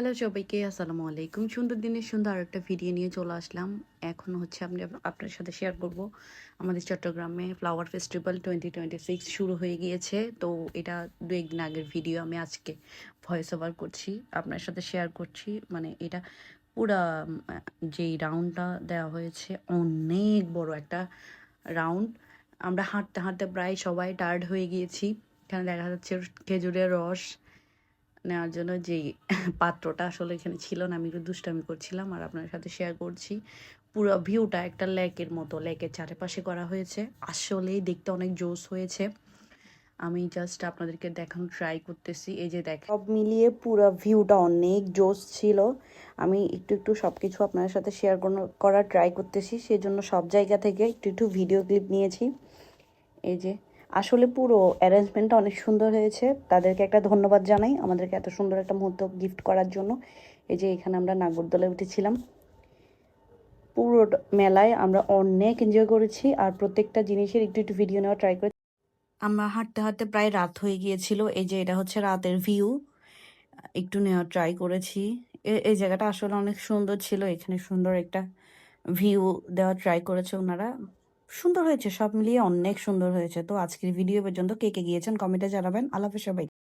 Hello সবাইকে, আসসালামু আলাইকুম। সুন্দর দিনের সুন্দর আরেকটা ভিডিও নিয়ে চলে আসলাম। এখন হচ্ছে আমি আপনার সাথে শেয়ার করব। আমাদের চট্টগ্রামে flower festival twenty twenty six শুরু হয়ে গিয়েছে। তো এটা দু একদিন আগের ভিডিও আমি আজকে ভয়েস ওভার করছি, আপনার সাথে শেয়ার করছি। মানে এটা পুরা যেই রাউন্ডটা দেওয়া হয়েছে, অনেক বড় একটা রাউন্ড আমরা হাঁটতে হাঁটতে প্রায় সবাই টায়ার্ড হয়ে গিয়েছি। এখানে দেখা যাচ্ছে খেজুরের রস নেওয়ার জন্য যেই পাত্রটা আসলে এখানে ছিল না, আমি একটু দুষ্টামি করছিলাম আর আপনার সাথে শেয়ার করছি। পুরো ভিউটা একটা লেকের মতো, লেকের চারিপাশে করা হয়েছে। আসলেই দেখতে অনেক জোস হয়েছে। আমি জাস্ট আপনাদেরকে দেখানো ট্রাই করতেছি, এই যে দেখ সব মিলিয়ে পুরো ভিউটা অনেক জোস ছিল। আমি একটু একটু সব কিছু আপনাদের সাথে শেয়ার করার ট্রাই করতেছি। সেজন্য সব জায়গা থেকে একটু একটু ভিডিও ক্লিপ নিয়েছি। এই যে আসলে পুরো অ্যারেঞ্জমেন্টটা অনেক সুন্দর হয়েছে। তাদেরকে একটা ধন্যবাদ জানাই আমাদেরকে এত সুন্দর একটা মুহূর্ত গিফট করার জন্য। এই যে এখানে আমরা নাগরদোলে উঠেছিলাম। পুরো মেলায় আমরা অনেক এনজয় করেছি আর প্রত্যেকটা জিনিসের একটু একটু ভিডিও নেওয়া ট্রাই করেছি। আমরা হাঁটতে হাঁটতে প্রায় রাত হয়ে গিয়েছিল। এই যে এটা হচ্ছে রাতের ভিউ একটু নেওয়ার ট্রাই করেছি। এই জায়গাটা আসলে অনেক সুন্দর ছিল। এখানে সুন্দর একটা ভিউ দেওয়ার ট্রাই করেছে ওনারা। সুন্দর হয়েছে, সব মিলিয়ে অনেক সুন্দর হয়েছে। তো আজকের ভিডিও পর্যন্ত কে কে গিয়েছেন কমেন্টে জানাবেন। আলাপে সবাই